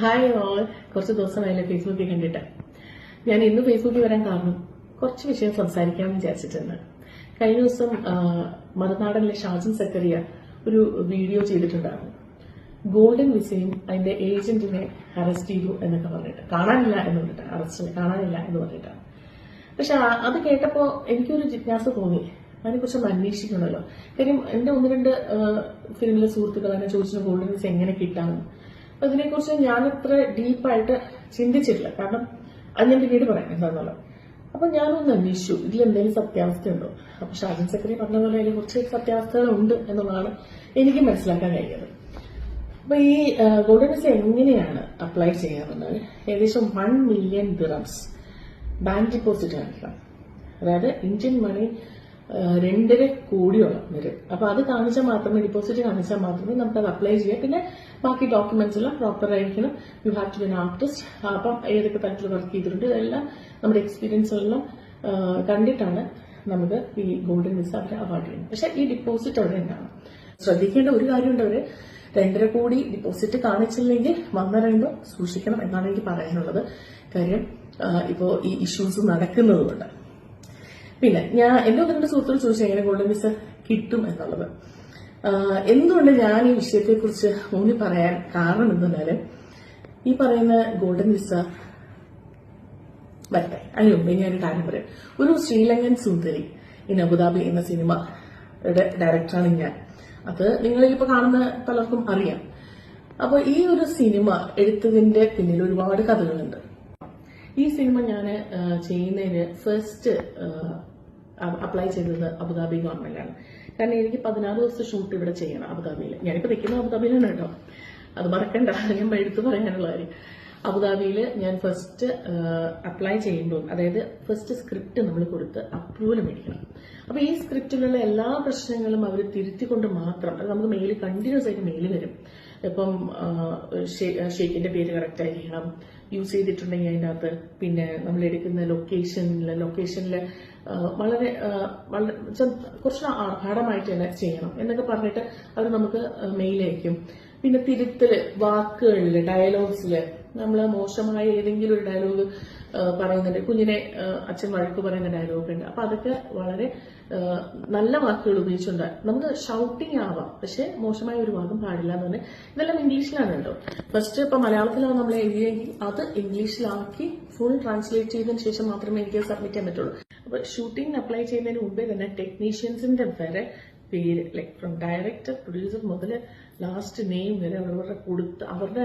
Hi all കുറച്ച് ദിവസമായില്ലേ ഫേസ്ബുക്കിൽ കണ്ടിട്ട്. ഞാൻ ഇന്ന് ഫേസ്ബുക്കിൽ വരാൻ കാരണം കുറച്ച് വിഷയം സംസാരിക്കാമെന്ന് വിചാരിച്ചിട്ടുണ്ട്. കഴിഞ്ഞ ദിവസം മറുനാടനിലെ ഷാജൻ സക്കറിയ ഒരു വീഡിയോ ചെയ്തിട്ടുണ്ടായിരുന്നു. ഗോൾഡൻ വിസയും അതിന്റെ ഏജന്റിനെ അറസ്റ്റ് ചെയ്തു എന്നൊക്കെ പറഞ്ഞിട്ട്. കാണാനില്ല എന്ന് പറഞ്ഞിട്ട് അറസ്റ്റ് കാണാനില്ല എന്ന് പറഞ്ഞിട്ട്. പക്ഷെ അത് കേട്ടപ്പോ എനിക്കൊരു ജിജ്ഞാസ തോന്നി. അതിനെക്കുറിച്ച് ഒന്ന് അന്വേഷിക്കണമല്ലോ. കാര്യം എന്റെ ഒന്ന് രണ്ട് ഫിലിമിലെ സുഹൃത്തുക്കൾ എന്നെ ചോദിച്ചു ഗോൾഡൻ വിസ എങ്ങനെ കിട്ടാമെന്ന്. അപ്പൊ ഇതിനെക്കുറിച്ച് ഞാൻ അത്ര ഡീപ്പായിട്ട് ചിന്തിച്ചിട്ടില്ല. കാരണം അത് ഞാൻ പിന്നീട് പറയാം എന്താണെന്നുള്ളത് അപ്പൊ ഞാനൊന്ന് അന്വേഷിച്ചു. ഇതിൽ എന്തെങ്കിലും സത്യാവസ്ഥയുണ്ടോ? അപ്പൊ ഷാജൻ സെക്രട്ടറി പറഞ്ഞ പോലെ അതിൽ കുറച്ച് സത്യാവസ്ഥകളുണ്ട് എന്നുള്ളതാണ് എനിക്ക് മനസ്സിലാക്കാൻ കഴിയുന്നത്. അപ്പൊ ഈ ഗോൾഡൻ വിസ എങ്ങനെയാണ് അപ്ലൈ ചെയ്യാറുള്ളത്? ഏകദേശം one million dirhams bank deposit ആണ്. അതായത് ഇന്ത്യൻ മണി രണ്ടര കോടിയോളം വരും അപ്പൊ അത് കാണിച്ചാൽ മാത്രമേ ഡിപ്പോസിറ്റ് കാണിച്ചാൽ മാത്രമേ നമുക്ക് അത് അപ്ലൈ ചെയ്യാം പിന്നെ ബാക്കി ഡോക്യുമെന്റ്സ് എല്ലാം പ്രോപ്പർ ആയിരിക്കണം. You have to be artist അപ്പം ഏതൊക്കെ തരത്തിൽ വർക്ക് ചെയ്തിട്ടുണ്ട് ഇതെല്ലാം നമ്മുടെ എക്സ്പീരിയൻസ് എല്ലാം കണ്ടിട്ടാണ് നമുക്ക് ഈ ഗോൾഡൻ വിസ അവരെ അവാർഡ് ചെയ്യുന്നത്. പക്ഷെ ഈ ഡിപ്പോസിറ്റ് അവിടെ ഉണ്ടാവും ശ്രദ്ധിക്കേണ്ട ഒരു കാര്യമുണ്ട് അവർ. രണ്ടര കോടി ഡിപ്പോസിറ്റ് കാണിച്ചില്ലെങ്കിൽ വന്നിറങ്ങുമ്പോൾ സൂക്ഷിക്കണം എന്നാണ് എനിക്ക് പറയാനുള്ളത്. കാര്യം ഇപ്പോ ഈ ഇഷ്യൂസ് നടക്കുന്നതുകൊണ്ട്. പിന്നെ ഞാൻ എന്റെ ഒന്ന് രണ്ട് സുഹൃത്തുക്കൾ ചോദിച്ചു എങ്ങനെ ഗോൾഡൻ വിസ കിട്ടും എന്നുള്ളത്. എന്തുകൊണ്ട് ഞാൻ ഈ വിഷയത്തെക്കുറിച്ച് ഊന്നി പറയാൻ കാരണം എന്തെന്നാൽ ഈ പറയുന്ന ഗോൾഡൻ വിസ വരട്ടെ. അതിന് മുമ്പേ ഞാൻ ഒരു കാര്യം പറയാം. ഒരു ശ്രീലങ്കൻ സുന്ദരി ഇൻ അബുദാബി എന്ന സിനിമയുടെ ഡയറക്ടറാണ് ഞാൻ. അത് നിങ്ങൾ ഇപ്പൊ കാണുന്ന പലർക്കും അറിയാം. അപ്പൊ ഈ ഒരു സിനിമ എടുത്തതിന്റെ പിന്നിൽ ഒരുപാട് കഥകളുണ്ട്. ഈ സിനിമ ഞാൻ ചെയ്യുന്നതിന് ഫസ്റ്റ് അപ്ലൈ ചെയ്തത് അബുദാബി ഗവൺമെന്റാണ് കാരണം എനിക്ക് പതിനാറ് ദിവസത്തെ ഷൂട്ട് ഇവിടെ ചെയ്യണം അബുദാബിയിൽ. ഞാനിപ്പോൾ നിൽക്കുന്നത് അബുദാബിയിലാണ് കേട്ടോ. അത് മറക്കണ്ട. ഞാൻ എടുത്തു പറയാനുള്ള കാര്യം. അബുദാബിയിൽ ഞാൻ ഫസ്റ്റ് അപ്ലൈ ചെയ്യുമ്പോൾ അതായത് ഫസ്റ്റ് സ്ക്രിപ്റ്റ് നമ്മൾ കൊടുത്ത് അപ്രൂവൽ മേടിക്കണം. അപ്പോൾ ഈ സ്ക്രിപ്റ്റിലുള്ള എല്ലാ പ്രശ്നങ്ങളും അവർ തിരുത്തിക്കൊണ്ട് മാത്രം അത് നമുക്ക് മെയിൽ കണ്ടിന്യൂസ് ആയിട്ട് മെയിൽ വരും. ഇപ്പം ഷേക്കിന്റെ പേര് കറക്റ്റ് ആയിരിക്കണം. യൂസ് ചെയ്തിട്ടുണ്ടെങ്കിൽ അതിന്റെ അകത്ത് പിന്നെ നമ്മൾ എടുക്കുന്ന ലൊക്കേഷനിൽ ലൊക്കേഷനിൽ വളരെ വളരെ കുറച്ച് ആർഭാടമായിട്ട് തന്നെ ചെയ്യണം. എന്നൊക്കെ പറഞ്ഞിട്ട് അവർ നമുക്ക് മെയിൽ അയക്കും. പിന്നെ തിരുത്തൽ വാക്കുകളിൽ ഡയലോഗ്സിൽ നമ്മൾ മോശമായ ഏതെങ്കിലും ഒരു ഡയലോഗ് പറയുന്നുണ്ട്. കുഞ്ഞിനെ അച്ഛൻ വഴക്ക് പറയുന്ന ഡയലോഗ് ഉണ്ട്. അപ്പൊ അതൊക്കെ വളരെ നല്ല വാക്കുകൾ ഉപയോഗിച്ചുകൊണ്ട് നമുക്ക് ഷൗട്ടിങ് ആവാം. പക്ഷെ മോശമായ ഒരു വാക്കും പാടില്ല എന്ന് പറഞ്ഞാൽ ഇതെല്ലാം ഇംഗ്ലീഷിലാണ് കേട്ടോ ഫസ്റ്റ് ഇപ്പൊ മലയാളത്തിലാണ് നമ്മൾ എഴുതിയെങ്കിൽ അത് ഇംഗ്ലീഷിലാക്കി ഫുൾ ട്രാൻസ്ലേറ്റ് ചെയ്തതിന് ശേഷം മാത്രമേ എനിക്ക് സബ്മിറ്റ് ചെയ്യാൻ പറ്റുള്ളൂ. അപ്പൊ ഷൂട്ടിംഗ് അപ്ലൈ ചെയ്യുന്നതിന് മുമ്പേ തന്നെ ടെക്നീഷ്യൻസിന്റെ വരെ പേര് ലൈക് ഫ്രം ഡയറക്ടർ പ്രൊഡ്യൂസർ മുതൽ ലാസ്റ്റ് നെയിം വരെ അവരവരുടെ കൊടുത്ത് അവരുടെ